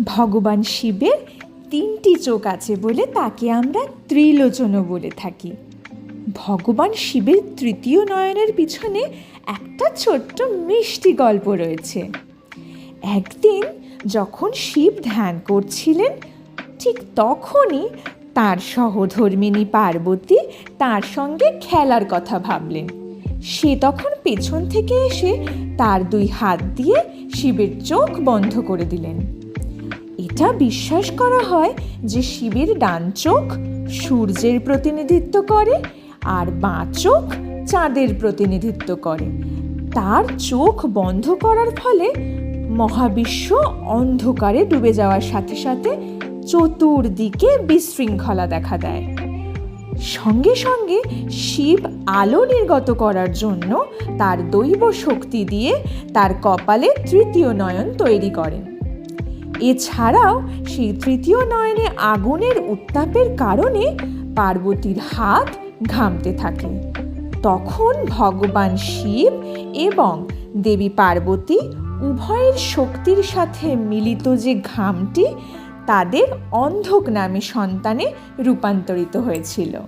ভগবান শিবের তিনটি চোখ আছে বলে তাকে আমরা ত্রিলোচনও বলে থাকি। ভগবান শিবের তৃতীয় নয়নের পিছনে একটা ছোট্ট মিষ্টি গল্প রয়েছে। একদিন যখন শিব ধ্যান করছিলেন, ঠিক তখনই তার সহধর্মিনী পার্বতী তার সঙ্গে খেলার কথা ভাবলেন। সে তখন পেছন থেকে এসে তার দুই হাত দিয়ে শিবের চোখ বন্ধ করে দিলেন। এটা বিশ্বাস করা হয় যে শিবের ডান চোখ সূর্যের প্রতিনিধিত্ব করে আর বাঁ চোখ চাঁদের প্রতিনিধিত্ব করে। তার চোখ বন্ধ করার ফলে মহাবিশ্ব অন্ধকারে ডুবে যাওয়ার সাথে সাথে চতুর্দিকে বিশৃঙ্খলা দেখা দেয়। সঙ্গে সঙ্গে শিব আলো নির্গত করার জন্য তার দৈব শক্তি দিয়ে তার কপালে তৃতীয় নয়ন তৈরি করেন। এছাড়াও সেই তৃতীয় নয়নে আগুনের উত্তাপের কারণে পার্বতীর হাত ঘামতে থাকে। তখন ভগবান শিব এবং দেবী পার্বতী উভয়ের শক্তির সাথে মিলিত যে ঘামটি, তাদের অন্ধক নামে সন্তানে রূপান্তরিত হয়েছিল।